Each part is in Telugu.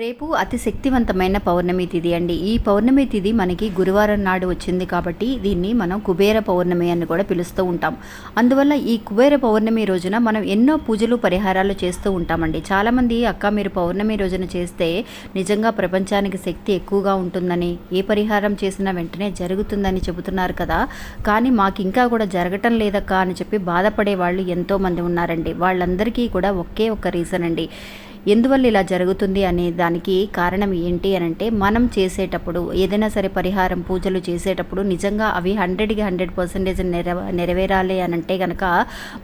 రేపు అతి శక్తివంతమైన పౌర్ణమి తిథి అండి. ఈ పౌర్ణమి తిథి మనకి గురువారం నాడు వచ్చింది కాబట్టి దీన్ని మనం కుబేర పౌర్ణమి అని కూడా పిలుస్తూ ఉంటాం. అందువల్ల ఈ కుబేర పౌర్ణమి రోజున మనం ఎన్నో పూజలు పరిహారాలు చేస్తూ ఉంటామండి. చాలామంది అక్క మీరు పౌర్ణమి రోజున చేస్తే నిజంగా ప్రపంచానికి శక్తి ఎక్కువగా ఉంటుందని ఏ పరిహారం చేసినా వెంటనే జరుగుతుందని చెబుతున్నారు కదా. కానీ మాకు ఇంకా కూడా జరగటం లేదక్క అని చెప్పి బాధపడే వాళ్ళు ఎంతోమంది ఉన్నారండి. వాళ్ళందరికీ కూడా ఒకే ఒక్క రీజన్ అండి. ఎందువల్ల ఇలా జరుగుతుంది అనే దానికి కారణం ఏంటి అని అంటే మనం చేసేటప్పుడు ఏదైనా సరే పరిహారం పూజలు చేసేటప్పుడు నిజంగా అవి హండ్రెడ్కి హండ్రెడ్ పర్సెంటేజ్ నెరవ నెరవేరాలి అని అంటే కనుక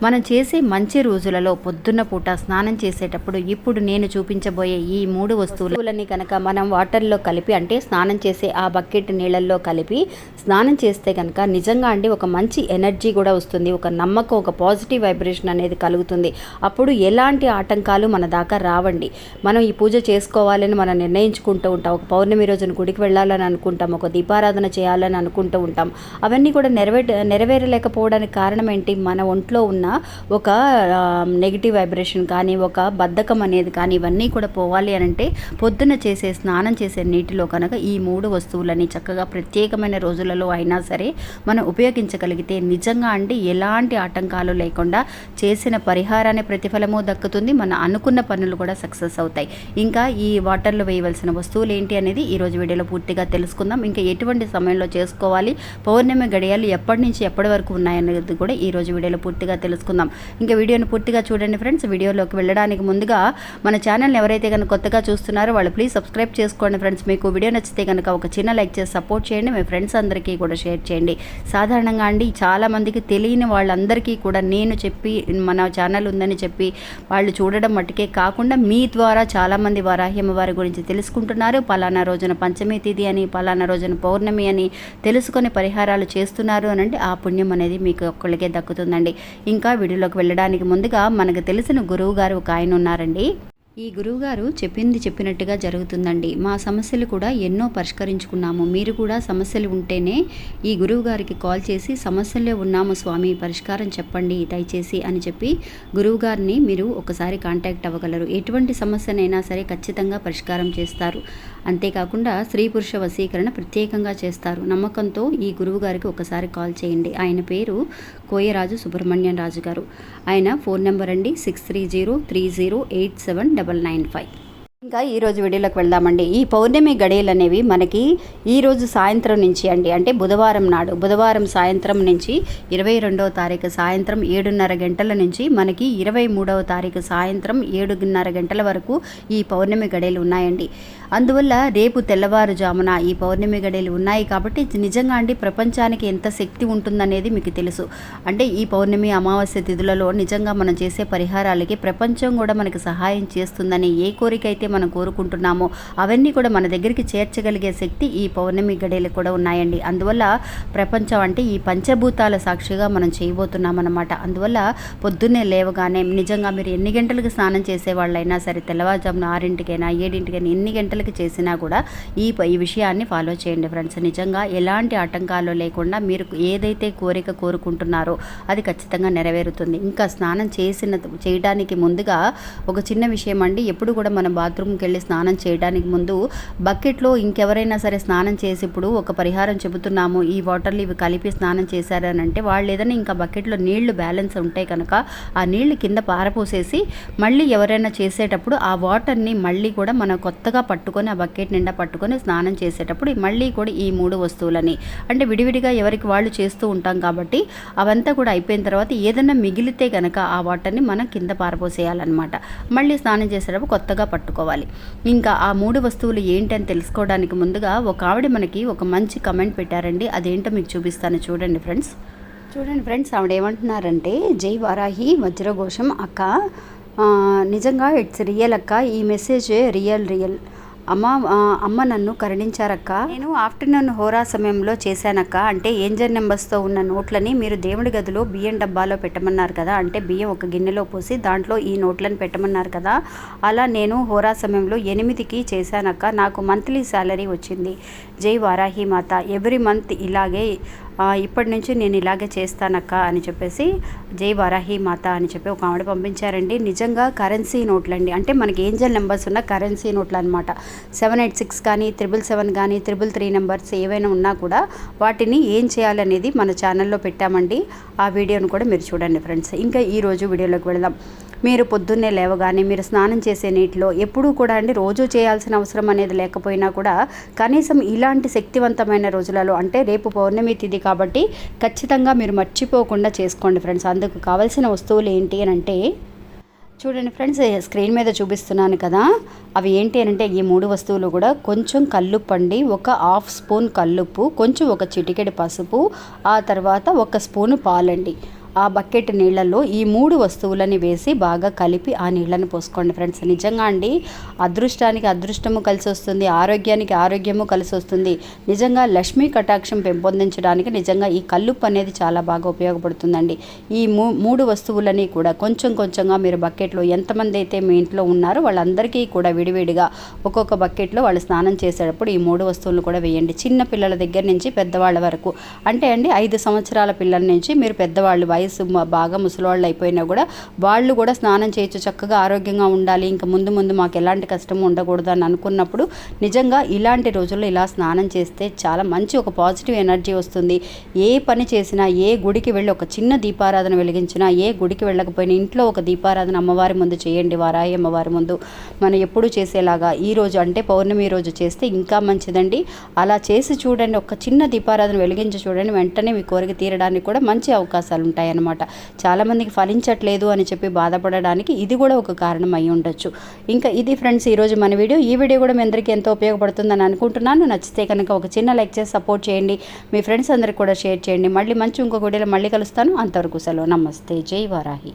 మనం చేసే మంచి రోజులలో పొద్దున్న పూట స్నానం చేసేటప్పుడు ఇప్పుడు నేను చూపించబోయే ఈ మూడు వస్తువులని కనుక మనం వాటర్లో కలిపి అంటే స్నానం చేసే ఆ బకెట్ నీళ్ళల్లో కలిపి స్నానం చేస్తే కనుక నిజంగా అండి ఒక మంచి ఎనర్జీ కూడా వస్తుంది ఒక నమ్మకం ఒక పాజిటివ్ వైబ్రేషన్ అనేది కలుగుతుంది. అప్పుడు ఎలాంటి ఆటంకాలు మన దాకా రావండి మనం ఈ పూజ చేసుకోవాలని మనం నిర్ణయించుకుంటూ ఉంటాం. ఒక పౌర్ణమి రోజున గుడికి వెళ్ళాలని అనుకుంటాం. ఒక దీపారాధన చేయాలని అనుకుంటూ ఉంటాం. అవన్నీ కూడా నెరవే నెరవేరలేకపోవడానికి కారణం ఏంటి? మన ఒంట్లో ఉన్న ఒక నెగిటివ్ వైబ్రేషన్ కానీ ఒక బద్ధకం అనేది కానీ ఇవన్నీ కూడా పోవాలి అని అంటే పొద్దున చేసే స్నానం చేసే నీటిలో కనుక ఈ మూడు వస్తువులని చక్కగా ప్రత్యేకమైన రోజులలో అయినా సరే మనం ఉపయోగించగలిగితే నిజంగా అంటే ఎలాంటి ఆటంకాలు లేకుండా చేసిన పరిహారాన్ని ప్రతిఫలము దక్కుతుంది. మన అనుకున్న పనులు కూడా సక్సెస్ అవుతాయి. ఇంకా ఈ వాటర్లో వేయవలసిన వస్తువులు ఏంటి అనేది ఈ రోజు వీడియోలో పూర్తిగా తెలుసుకుందాం. ఇంకా ఎటువంటి సమయంలో చేసుకోవాలి పౌర్ణమి గడియాలు ఎప్పటి నుంచి ఎప్పటి వరకు ఉన్నాయనేది కూడా ఈ రోజు వీడియోలో పూర్తిగా తెలుసుకుందాం. ఇంకా వీడియోని పూర్తిగా చూడండి ఫ్రెండ్స్. వీడియోలోకి వెళ్ళడానికి ముందుగా మన ఛానల్ని ఎవరైతే కనుక కొత్తగా చూస్తున్నారో వాళ్ళు ప్లీజ్ సబ్స్క్రైబ్ చేసుకోండి ఫ్రెండ్స్. మీకు వీడియో నచ్చితే కనుక ఒక చిన్న లైక్ చేసి సపోర్ట్ చేయండి. మీ ఫ్రెండ్స్ అందరికీ కూడా షేర్ చేయండి. సాధారణంగా అండి చాలామందికి తెలియని వాళ్ళందరికీ కూడా నేను చెప్పి మన ఛానల్ ఉందని చెప్పి వాళ్ళు చూడడం మట్టుకే కాకుండా మీ ద్వారా చాలామంది వరాహ్యమ్మ వారి గురించి తెలుసుకుంటున్నారు. పలానా రోజున పంచమి తిథి అని పలానా రోజున పౌర్ణమి అని తెలుసుకొని పరిహారాలు చేస్తున్నారు అని అంటే ఆ పుణ్యం అనేది మీకు ఒక్కళ్ళకే దక్కుతుందండి. ఇంకా వీడియోలోకి వెళ్ళడానికి ముందుగా మనకు తెలిసిన గురువు గారు ఒక ఆయన ఉన్నారండి. ఈ గురువుగారు చెప్పింది చెప్పినట్టుగా జరుగుతుందండి. మా సమస్యలు కూడా ఎన్నో పరిష్కరించుకున్నాము. మీరు కూడా సమస్యలు ఉంటేనే ఈ గురువు గారికి కాల్ చేసి సమస్యల్లో ఉన్నాము స్వామి పరిష్కారం చెప్పండి దయచేసి అని చెప్పి గురువుగారిని మీరు ఒకసారి కాంటాక్ట్ అవ్వగలరు. ఎటువంటి సమస్యనైనా సరే ఖచ్చితంగా పరిష్కారం చేస్తారు. అంతేకాకుండా స్త్రీ పురుష వశీకరణ ప్రత్యేకంగా చేస్తారు. నమ్మకంతో ఈ గురువు గారికి ఒకసారి కాల్ చేయండి. ఆయన పేరు కోయరాజు సుబ్రహ్మణ్యం రాజు గారు ఆయన ఫోన్ నెంబర్ అండి. Six three zero three zero eight seven double nine five ఇంకా ఈరోజు వీడియోలోకి వెళ్దామండి. ఈ పౌర్ణమి గడియలు అనేవి మనకి ఈరోజు సాయంత్రం నుంచి అండి. అంటే బుధవారం నాడు. బుధవారం సాయంత్రం నుంచి ఇరవై రెండవ తారీఖు సాయంత్రం ఏడున్నర గంటల నుంచి మనకి ఇరవై మూడవ తారీఖు సాయంత్రం ఏడున్నర గంటల వరకు ఈ పౌర్ణమి గడియలు ఉన్నాయండి. అందువల్ల రేపు తెల్లవారుజామున ఈ పౌర్ణమి గడియలు ఉన్నాయి కాబట్టి నిజంగా అండి ప్రపంచానికి ఎంత శక్తి ఉంటుందనేది మీకు తెలుసు. అంటే ఈ పౌర్ణమి అమావాస్య తిథులలో నిజంగా మనం చేసే పరిహారాలకి ప్రపంచం కూడా మనకి సహాయం చేస్తుందని ఏ కోరిక అయితే మనం కోరుకుంటున్నామో అవన్నీ కూడా మన దగ్గరికి చేర్చగలిగే శక్తి ఈ పౌర్ణమి గడియలు కూడా ఉన్నాయండి. అందువల్ల ప్రపంచం అంటే ఈ పంచభూతాల సాక్షిగా మనం చేయబోతున్నాం అనమాట అందువల్ల పొద్దున్నే లేవగానే నిజంగా మీరు ఎన్ని గంటలకు స్నానం చేసేవాళ్ళైనా సరే తెల్లవారుజామున ఆరింటికైనా ఏడింటికైనా ఎన్ని గంటలు గంటలకి చేసినా కూడా ఈ ఈ విషయాన్ని ఫాలో చేయండి ఫ్రెండ్స్ నిజంగా ఎలాంటి ఆటంకాలు లేకుండా మీరు ఏదైతే కోరిక కోరుకుంటున్నారో అది ఖచ్చితంగా నెరవేరుతుంది. ఇంకా స్నానం చేసిన చేయడానికి ముందుగా ఒక చిన్న విషయం అండి. ఎప్పుడు కూడా మనం బాత్రూమ్కి వెళ్ళి స్నానం చేయడానికి ముందు బకెట్లో ఇంకెవరైనా సరే స్నానం చేసి ఇప్పుడు ఒక పరిహారం చెబుతున్నాము. ఈ వాటర్లు ఇవి కలిపి స్నానం చేశారని అంటే వాళ్ళు ఏదైనా ఇంకా బకెట్లో నీళ్ళు బ్యాలెన్స్ ఉంటాయి కనుక ఆ నీళ్ళు కింద పారపోసేసి మళ్ళీ ఎవరైనా చేసేటప్పుడు ఆ వాటర్ని మళ్ళీ కూడా మనం కొత్తగా పట్టుకొని ఆ బకెట్ నిండా పట్టుకొని స్నానం చేసేటప్పుడు మళ్ళీ కూడా ఈ మూడు వస్తువులని. అంటే విడివిడిగా ఎవరికి వాళ్ళు చేస్తూ ఉంటాం కాబట్టి అవంతా కూడా అయిపోయిన తర్వాత ఏదైనా మిగిలితే కనుక ఆ వాటర్ని మనం కింద పారపోసేయాలన్నమాట మళ్ళీ స్నానం చేసేటప్పుడు కొత్తగా పట్టుకోవాలి. ఇంకా ఆ మూడు వస్తువులు ఏంటని తెలుసుకోవడానికి ముందుగా ఒక ఆవిడ మనకి ఒక మంచి కమెంట్ పెట్టారండి. అదేంటో మీకు చూపిస్తాను. చూడండి ఫ్రెండ్స్. చూడండి ఫ్రెండ్స్ ఆవిడ ఏమంటున్నారంటే జై వారాహి వజ్రఘోషం అక్క. నిజంగా ఇట్స్ రియల్ అక్క. ఈ మెసేజ్ రియల్ రియల్. అమ్మ అమ్మ నన్ను కరుణించారక్క. నేను ఆఫ్టర్నూన్ హోరా సమయంలో చేశానక్క. అంటే ఏంజర్ నెంబర్స్తో ఉన్న నోట్లని మీరు దేవుడి గదిలో బియ్యం డబ్బాలో పెట్టమన్నారు కదా అంటే బియ్యం ఒక గిన్నెలో పోసి దాంట్లో ఈ నోట్లను పెట్టమన్నారు కదా అలా నేను హోరా సమయంలో ఎనిమిదికి చేశానక్క. నాకు మంత్లీ శాలరీ వచ్చింది. జై వారాహి మాత. ఎవ్రీ మంత్ ఇలాగే ఇప్పటి నుంచి నేను ఇలాగే చేస్తానక్క అని చెప్పేసి జై వారాహి మాత అని చెప్పి ఒక ఆవిడ పంపించారండి. నిజంగా కరెన్సీ నోట్లండి. అంటే మనకి ఏంజల్ నెంబర్స్ ఉన్న కరెన్సీ నోట్లు అనమాట సెవెన్ ఎయిట్ సిక్స్ కానీ త్రిబుల్ సెవెన్ కానీ త్రిబుల్ త్రీ నెంబర్స్ ఏవైనా ఉన్నా కూడా వాటిని ఏం చేయాలనేది మన ఛానల్లో పెట్టామండి. ఆ వీడియోను కూడా మీరు చూడండి ఫ్రెండ్స్. ఇంకా ఈరోజు వీడియోలోకి వెళదాం. మీరు పొద్దున్నే లేవగానే మీరు స్నానం చేసే నీటిలో ఎప్పుడూ కూడా అండి రోజు చేయాల్సిన అవసరం అనేది లేకపోయినా కూడా కనీసం ఇలాంటి శక్తివంతమైన రోజులలో అంటే రేపు పౌర్ణమి తిథి కాబట్టి ఖచ్చితంగా మీరు మర్చిపోకుండా చేసుకోండి ఫ్రెండ్స్. అందుకు కావాల్సిన వస్తువులు ఏంటి అని అంటే చూడండి ఫ్రెండ్స్ స్క్రీన్ మీద చూపిస్తున్నాను కదా. అవి ఏంటి అని అంటే ఈ మూడు వస్తువులు కూడా కొంచెం కల్లుప్పు అండి ఒక హాఫ్ స్పూన్ కల్లుప్పు కొంచెం ఒక చిటికెడు పసుపు ఆ తర్వాత ఒక స్పూను పాలండి. ఆ బకెట్ నీళ్ళల్లో ఈ మూడు వస్తువులని వేసి బాగా కలిపి ఆ నీళ్ళని పోసుకోండి ఫ్రెండ్స్. నిజంగా అండి అదృష్టానికి అదృష్టము కలిసి వస్తుంది ఆరోగ్యానికి ఆరోగ్యము కలిసి వస్తుంది. నిజంగా లక్ష్మీ కటాక్షం పెంపొందించడానికి నిజంగా ఈ కల్లుప్పు అనేది చాలా బాగా ఉపయోగపడుతుందండి. ఈ మూ మూడు వస్తువులని కూడా కొంచెం కొంచెంగా మీరు బకెట్లో ఎంతమంది అయితే మీ ఇంట్లో ఉన్నారో వాళ్ళందరికీ కూడా విడివిడిగా ఒక్కొక్క బకెట్లో వాళ్ళు స్నానం చేసేటప్పుడు ఈ మూడు వస్తువులు కూడా వేయండి. చిన్న పిల్లల దగ్గర నుంచి పెద్దవాళ్ళ వరకు. అంటే అండి ఐదు సంవత్సరాల పిల్లల నుంచి మీరు పెద్దవాళ్ళు వయసు వయసు బాగా ముసలివాళ్ళు అయిపోయినా కూడా వాళ్ళు కూడా స్నానం చేయొచ్చు చక్కగా ఆరోగ్యంగా ఉండాలి. ఇంకా ముందు ముందు మాకు ఎలాంటి కష్టం ఉండకూడదు అని అనుకున్నప్పుడు నిజంగా ఇలాంటి రోజుల్లో ఇలా స్నానం చేస్తే చాలా మంచి ఒక పాజిటివ్ ఎనర్జీ వస్తుంది. ఏ పని చేసినా ఏ గుడికి వెళ్ళి ఒక చిన్న దీపారాధన వెలిగించినా ఏ గుడికి వెళ్ళకపోయినా ఇంట్లో ఒక దీపారాధన అమ్మవారి ముందు చేయండి వారాయి అమ్మవారి ముందు. మనం ఎప్పుడు చేసేలాగా ఈ రోజు అంటే పౌర్ణమి రోజు చేస్తే ఇంకా మంచిదండి. అలా చేసి చూడండి ఒక చిన్న దీపారాధన వెలిగించి చూడండి వెంటనే మీ కోరిక తీరడానికి కూడా మంచి అవకాశాలు ఉంటాయన్నమాట. చాలామందికి ఫలించట్లేదు అని చెప్పి బాధపడడానికి ఇది కూడా ఒక కారణం అయి ఉండొచ్చు. ఇంకా ఇది ఫ్రెండ్స్ ఈరోజు మన వీడియో. ఈ వీడియో కూడా మీ అందరికీ ఎంతో ఉపయోగపడుతుందని అనుకుంటున్నాను. నచ్చితే కనుక ఒక చిన్న లైక్ చేసి సపోర్ట్ చేయండి. మీ ఫ్రెండ్స్ అందరికి కూడా షేర్ చేయండి. మళ్ళీ మంచి ఇంకొక వీడియోలో మళ్ళీ కలుస్తాను. అంతవరకు సెలవు. నమస్తే. జై వారాహి.